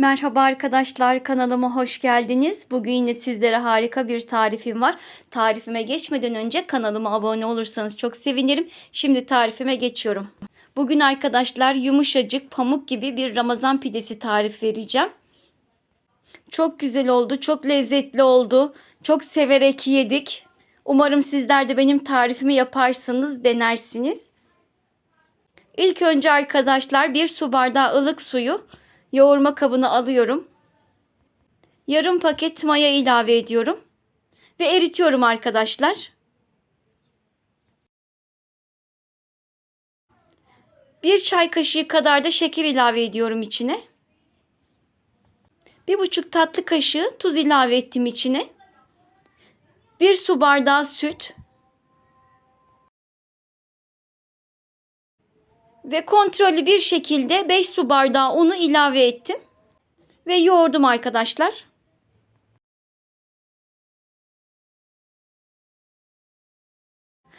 Merhaba arkadaşlar kanalıma hoş geldiniz. Bugün yine sizlere harika bir tarifim var. Tarifime geçmeden önce kanalıma abone olursanız çok sevinirim. Şimdi tarifime geçiyorum. Bugün arkadaşlar yumuşacık pamuk gibi bir Ramazan pidesi tarif vereceğim. Çok güzel oldu, çok lezzetli oldu. Çok severek yedik. Umarım sizler de benim tarifimi yaparsınız, denersiniz. İlk önce arkadaşlar bir su bardağı ılık suyu yoğurma kabına alıyorum. Yarım paket maya ilave ediyorum. Ve eritiyorum arkadaşlar. Bir çay kaşığı kadar da şeker ilave ediyorum içine. Bir buçuk tatlı kaşığı tuz ilave ettim içine. Bir su bardağı süt. Ve kontrollü bir şekilde 5 su bardağı unu ilave ettim. Ve yoğurdum arkadaşlar.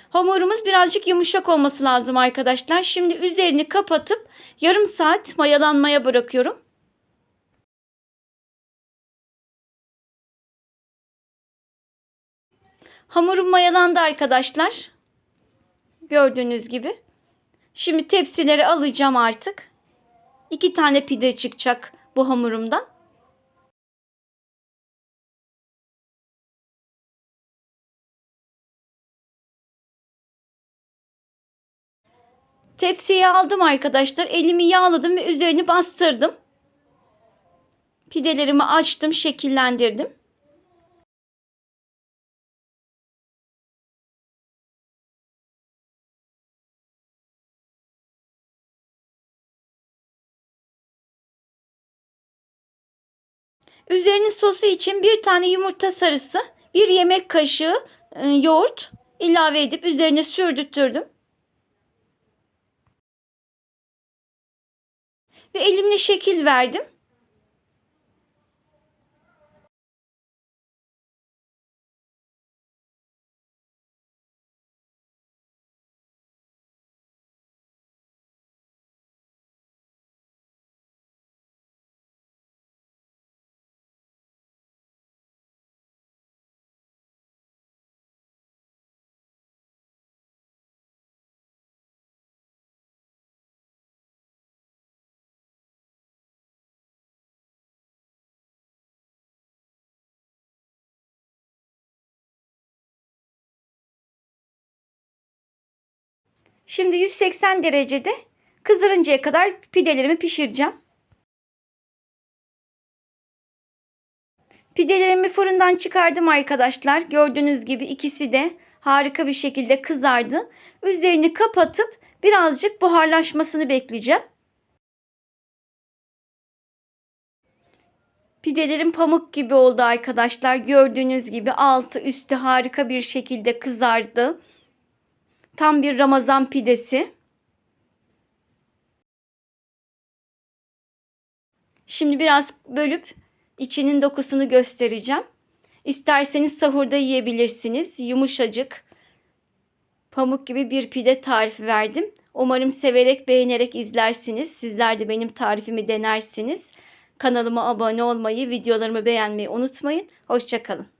Hamurumuz birazcık yumuşak olması lazım arkadaşlar. Şimdi üzerini kapatıp yarım saat mayalanmaya bırakıyorum. Hamurum mayalandı arkadaşlar. Gördüğünüz gibi. Şimdi tepsileri alacağım artık. İki tane pide çıkacak bu hamurumdan. Tepsiye aldım arkadaşlar. Elimi yağladım ve üzerini bastırdım. Pidelerimi açtım, şekillendirdim. Üzerinin sosu için bir tane yumurta sarısı, bir yemek kaşığı e, yoğurt ilave edip üzerine sürdürttürdüm. Ve elimle şekil verdim. Şimdi 180 derecede kızarıncaya kadar pidelerimi pişireceğim. Pidelerimi fırından çıkardım arkadaşlar. Gördüğünüz gibi ikisi de harika bir şekilde kızardı. Üzerini kapatıp birazcık buharlaşmasını bekleyeceğim. Pidelerim pamuk gibi oldu arkadaşlar. Gördüğünüz gibi altı üstü harika bir şekilde kızardı. Tam bir Ramazan pidesi. Şimdi biraz bölüp içinin dokusunu göstereceğim. İsterseniz sahurda yiyebilirsiniz. Yumuşacık, pamuk gibi bir pide tarifi verdim. Umarım severek, beğenerek izlersiniz. Sizler de benim tarifimi denersiniz. Kanalıma abone olmayı, videolarımı beğenmeyi unutmayın. Hoşçakalın.